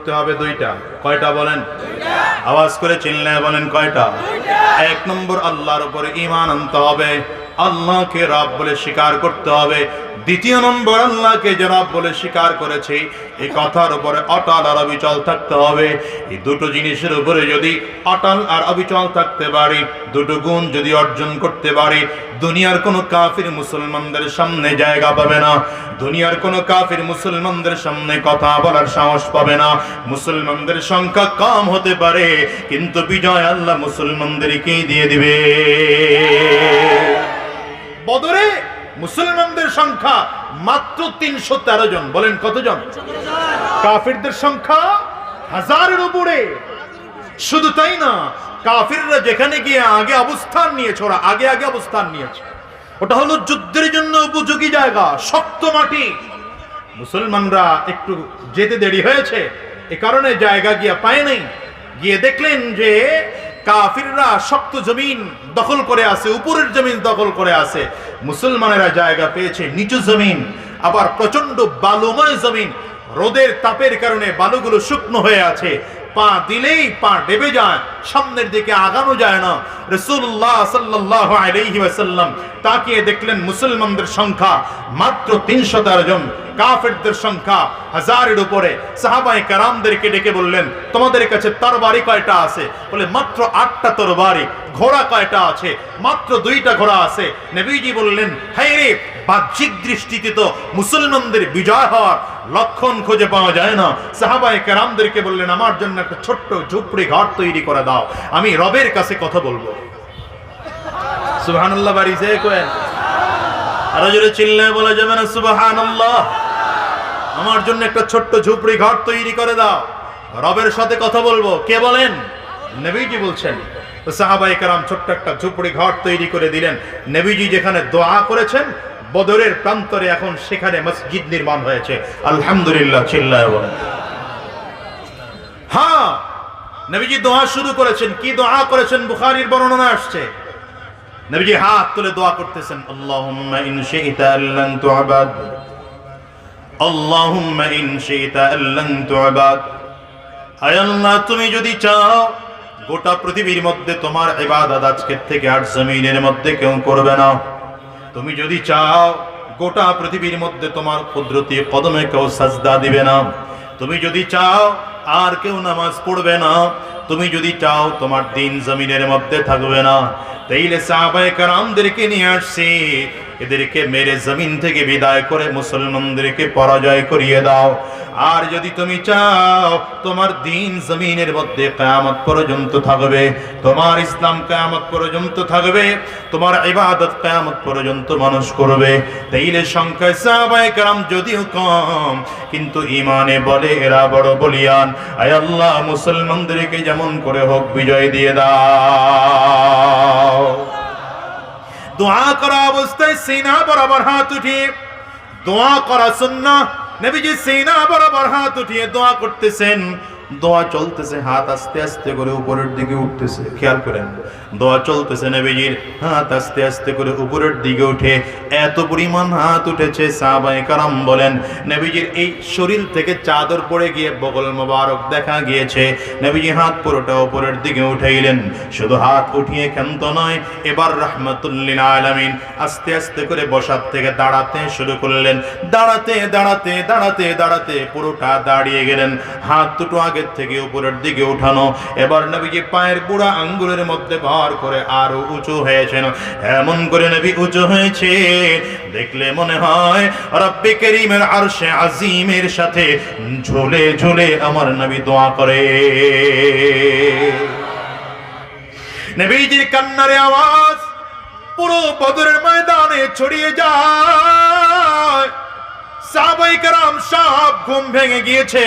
করতে হবে দুইটা। কয়টা বলেন? আওয়াজ করে চিনলে বলেন কয়টা? এক নম্বর আল্লাহর উপরে ইমান আনতে হবে। আল্লাহকে রব বলে স্বীকার করতে হবে। দ্বিতীয় নম্বর আল্লাহকে রব বলে স্বীকার করেছে এই কথার উপরে অটল আর অবিচল থাকতে হবে। এই দুটো জিনিসের উপরে যদি অটল আর অবিচল থাকতে পারি, দুটো গুণ যদি অর্জন করতে পারি, দুনিয়ার কোনো কাফির মুসলমানদের সামনে জায়গা পাবে না। দুনিয়ার কোনো কাফির মুসলমানদের সামনে কথা বলার সাহস পাবে না। মুসলমানদের সংখ্যা কম হতে পারে, কিন্তু বিজয় আল্লাহ মুসলমানদেরকেই দিয়ে দিবে। বদরে মুসলমানদের সংখ্যা মাত্র তিনশো তেরো জন। বলেন কতজন? কাফিরদের সংখ্যা হাজারের উপরে। শুধু তাই না, কাফিররা যেখানে গিয়ে আগে অবস্থান নিয়েছে, ওরা আগে আগে অবস্থান নিয়েছে। ওটা হলো যুদ্ধের জন্য উপযোগী জায়গা, শক্ত মাটি। মুসলমানরা একটু যেতে দেরি হয়েছে, এ কারণে জায়গা গিয়া পায় নাই। গিয়ে দেখলেন যে কাফিররা শক্ত জমিন দখল করে আছে, উপরের জমিন দখল করে আছে। মুসলমানেরা জায়গা পেয়েছে নিচু জমিন, আবার প্রচণ্ড বালুময় জমিন। রোদের তাপের কারণে বালুগুলো শুকনো হয়ে আছে। পা দিলেই পা ডেবে যায়, সামনের দিকে আগানো যায় না। রসুল্লাহ সাল্লাহ ওয়াসাল্লাম তাকিয়ে দেখলেন মুসলমানদের সংখ্যা মাত্র তিনশো তেরো জন, কাফেরদের সংখ্যা হাজারের উপরে। সাহাবাই কারামদেরকে ডেকে বললেন, তোমাদের কাছে তরবারি কয়টা আছে? বলে, মাত্র আটটা তরবারি, ঘোড়া কয়টা আছে? মাত্র দুইটা ঘোড়া আছে। নবীজি বললেন হাই রে বাহ্যিক দৃষ্টিতে তো মুসলমানদের বিজয় হওয়ার লক্ষণ খুঁজে পাওয়া যায় না। সাহাবাই কারামদেরকে বললেন, আমার জন্য একটা ছোট্ট ঝুপড়ি ঘর তৈরি করে দাও। আমি রবের কাছে কথা বলব। সুবহানাল্লাহ, বাড়ি যে কোয়েন। আরও জোরে চিল্লায় বলা যাবে না, সুবহানাল্লাহ। আমার জন্য একটা ছোট্ট ঝুপড়ি ঘর তৈরি করে দাও। রবের সাথে কথা বলব। কে বলেন? নবীজি বলছেন। সাহাবাই কারাম ছোট্ট একটা ঝুপড়ি ঘর তৈরি করে দিলেন। নবীজি যেখানে দোয়া করেছেন বদরের প্রান্তরে এখন সেখানে মসজিদ নির্মাণ হয়েছে। আলহামদুলিল্লাহ, চিল্লায় বলেন হ্যাঁ নবীজি দোয়া শুরু করেছেন। কি দোয়া করেছেন? বুখারীর বর্ণনা আসছে। নবীজি হাত তুলে দোয়া করতেছেন, আল্লাহুম্মা ইন শি'তা আল্লান তু'বাদ আল্লাহুম্মা ইন শি'তা আল্লান তু'বাদ হায় আল্লাহ, তুমি যদি চাও, গোটা পৃথিবীর মধ্যে তোমার ইবাদত আজকের থেকে আর জমিনের মধ্যে কেউ করবে না। তুমি যদি চাও, গোটা পৃথিবীর মধ্যে তোমার কুদরতি কদমে কেউ সাজদা দিবে না। তুমি যদি চাও, আর কেউ নামাজ পড়বে না। তুমি যদি চাও, তোমার দিন জমিনের মধ্যে থাকবে না। তাইলে সাহাবায়ে কারামদেরকে নিয়ে আসছি এদেরকে মেরে জমিন থেকে বিদায় করে মুসলমানদেরকে পরাজয় করিয়ে দাও আর যদি তুমি চাও তোমার দিন জমিনের মধ্যে কিয়ামত পর্যন্ত থাকবে তোমার ইসলাম কিয়ামত পর্যন্ত থাকবে তোমার ইবাদত কিয়ামত পর্যন্ত মানুষ করবে তাইলে সংখ্যায় সাহাবায়ে کرام যদিও কম কিন্তু ইমানে বলে এরা বড় বলিয়ান আয় আল্লাহ মুসলমানদেরকে যেমন করে হোক বিজয় দিয়ে দাও দোয়া করা অবস্থায় সিনা বরাবর হাত উঠিয়ে দোয়া করা শূন্য নবীজি সিনা বরাবর হাত উঠিয়ে দোয়া করতেছেন। দোয়া চলতেছে, হাত আস্তে আস্তে করে উপরের দিকে উঠতেছে। খেয়াল করেন দোয়া চলতেছে নবীজির। হাত আস্তে আস্তে করে উপরের দিকে উঠে এত পরিমাণ হাত উঠেছে সাহাবায়ে কারাম বলেন। নবীজির এই শরীর থেকে চাদর পড়ে গিয়ে বগল মোবারক দেখা গিয়েছে। নবীজি হাত পুরোটা উপরের দিকে উঠাইলেন। শুধু হাত উঠিয়ে ক্ষান্ত নয়, এবার রহমতুল্লিল আলামিন আস্তে আস্তে করে বসার থেকে দাঁড়াতে শুরু করলেন। দাঁড়াতে দাঁড়াতে দাঁড়াতে দাঁড়াতে পুরোটা দাঁড়িয়ে গেলেন। হাত দুটো আগের থেকে উপরের দিকে উঠানো। এবার নবীজি পায়ের বুড়া আঙ্গুলের মধ্যে ভর করে আরও উঁচু হয়েছেন। এমন করে নবী উঁচু হয়েছে। দেখলে মনে হয় রব্বে করিমের আরশে আজিমের সাথে ঝুলে ঝুলে আমার নবী দোয়া করে। নবীজির কান্নারে আওয়াজ পুরো বদরের ময়দানে ছড়িয়ে যায়। সাহাবাই কারাম সব ঘুম ভেঙে গিয়েছে।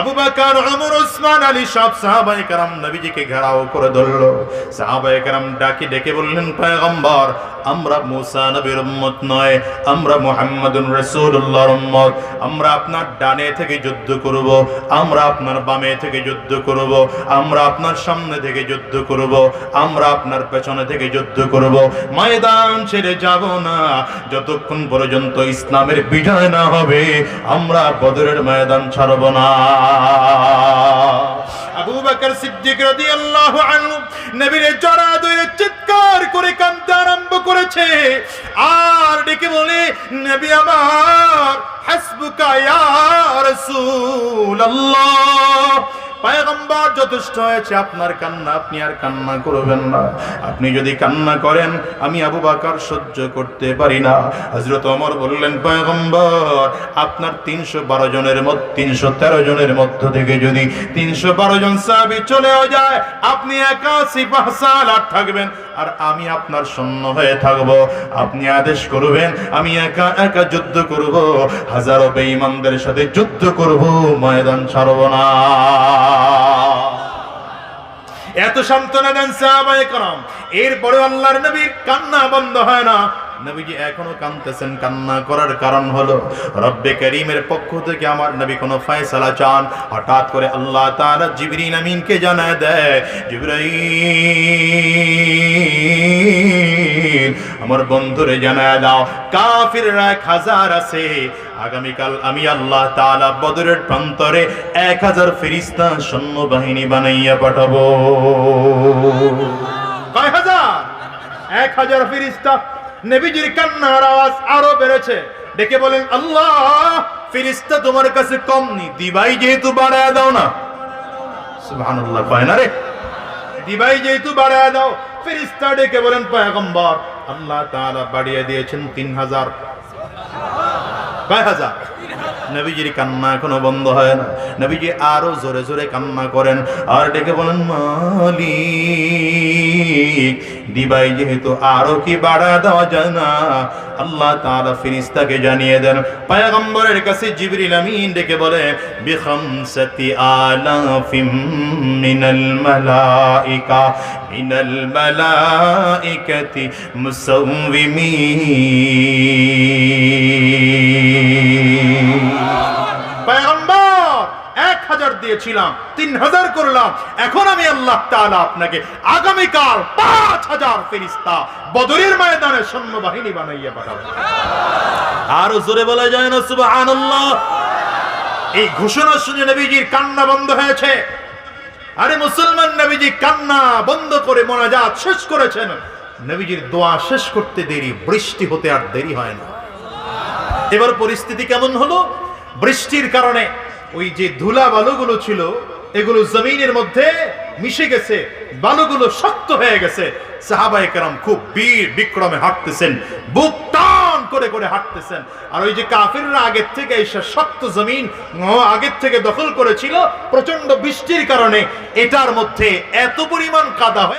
আবু বকর ওমর ওসমান আলী সব সাহাবায়ে কারাম নবীজিকে ঘেরাও করে ধরলো। সাহাবায়ে কারাম ডাকি, ডেকে বললেন, পয়গম্বর আমরা মুসা নবীর উম্মত নয়, আমরা মুহাম্মাদুর রাসূলুল্লাহর উম্মত। আমরা আপনার ডানে থেকে যুদ্ধ করব, আমরা আপনার বামে থেকে যুদ্ধ করব, আমরা আপনার সামনে থেকে যুদ্ধ করব, আমরা আপনার পেছনে থেকে যুদ্ধ করব। ময়দান ছেড়ে যাব না, যতক্ষণ পর্যন্ত ইসলামের বিজয় না হবে, আমরা বদরের ময়দান ছাড়ব না। আবু বকর সিদ্দিক রাদিয়াল্লাহু আনহু, নবীর জড়া ধরে চিৎকার করেছে আর ডেকে বলে নবী আমার হাসবুকা ইয়া রাসূলুল্লাহ। পায়গম্বর যথেষ্ট হয়েছে, আপনার কান্না আপনি আর কান্না করবেন না। আপনি যদি কান্না করেন, আমি আবু বাকার সহ্য করতে পারি না। হজরত অমর বললেন, পায়গম্বর, আপনার তিনশো বারো জনের মধ্যে, তিনশো তেরো জনের মধ্য থেকে যদি তিনশো বারো জন সাহাবি চলেও যায়, আপনি একা সিপাহ সালার থাকবেন। আর আমি আপনার সৈন্য হয়ে থাকব। আপনি আদেশ করবেন, আমি একা একা যুদ্ধ করব। হাজারো বেঈমানদের সাথে যুদ্ধ করব, ময়দান ছাড়ব না। এত সান্ত্বনা দেন সাহাবায়ে کرام এরপরে আল্লাহর নবীর কান্না বন্ধ হয় না নবীজি এখনও কাঁদতেছেন, কান্না করার কারণ হলো রব্বে করিমের পক্ষ থেকে আমার নবী কোনো ফয়সালা চান। হঠাৎ করে আল্লাহ তাআলা জিবরিল আমিনকে জানায় দেয় জিবরাইল আমার বন্ধুরে জানায় দাও, কাফিররা এক হাজার আছে। আগামীকাল আমি আল্লাহ তাআলা বদরের প্রান্তরে এক হাজার ফেরিস্তা সৈন্যবাহিনী বানাইয়া পাঠাবো। কয় হাজার? এক হাজার ফিরিস্তা নবীজির কান্নার আওয়াজ আরও বেড়েছে। ডেকে বলেন, আল্লাহ ফিরিস্তা তোমার কাছে কম নি। দিবাই যেহেতু বাড়ায় দাও না। সুবহানাল্লাহ, কয় না রে? দিবাই যেহেতু বাড়ায় দাও ফিরিস্তা ডেকে বলেন, পয়গম্বর, আল্লাহ তাআলা বাড়িয়ে দিয়েছেন তিন হাজার। কয় হাজার? নবীজির কান্না এখনও বন্ধ হয় না। নবীজি আরও জোরে জোরে কান্না করেন। আর ডেকে বলেন, মালিক, দিবাই যেহেতু আরও কি বাড়া দেওয়া যায় না, আল্লাহ তাআলা ফেরেশতাকে জানিয়ে দেন। পয়গম্বরের কাছে জিবরিল আমিন ডেকে বলে, বিখামসাতি আলাফিম মিনাল মালাইকা মিনাল মালাইকাতি পয়গম্বর এক হাজার দিয়েছিলাম, তিন হাজার করলাম। এখন আমি আল্লাহ তাআলা আপনাকে আগামীকাল পাঁচ হাজার ফেরিস্তা বদরের ময়দানে সৈন্য বাহিনী বানাইয়া পাঠাবো আরও জোরে বলা যায় না, সুবহানাল্লাহ। এই ঘোষণা শুনে নবীজির কান্না বন্ধ হয়েছে। আরে মুসলমান নবীজি কান্না বন্ধ করে মোনাজাত শেষ করেছেন। নবীজির দোয়া শেষ করতে দেরি, বৃষ্টি হতে আর দেরি হয় না। এবার পরিস্থিতি কেমন হলো? বৃষ্টির কারণে ওই যে ধুলা বালুগুলো ছিল, এগুলো জমিনের মধ্যে মিশে গেছে, বালুগুলো শক্ত হয়ে গেছে। সাহাবায়ে কেরাম খুব বীর বিক্রমে হাঁটতেছেন। বুক টান করে করে হাঁটতেছেন। আর ওই যে কাফিররা আগের থেকে এসে শক্ত জমিন আগের থেকে দখল করেছিল প্রচণ্ড বৃষ্টির কারণে। এটার মধ্যে এত পরিমাণ কাদা হয়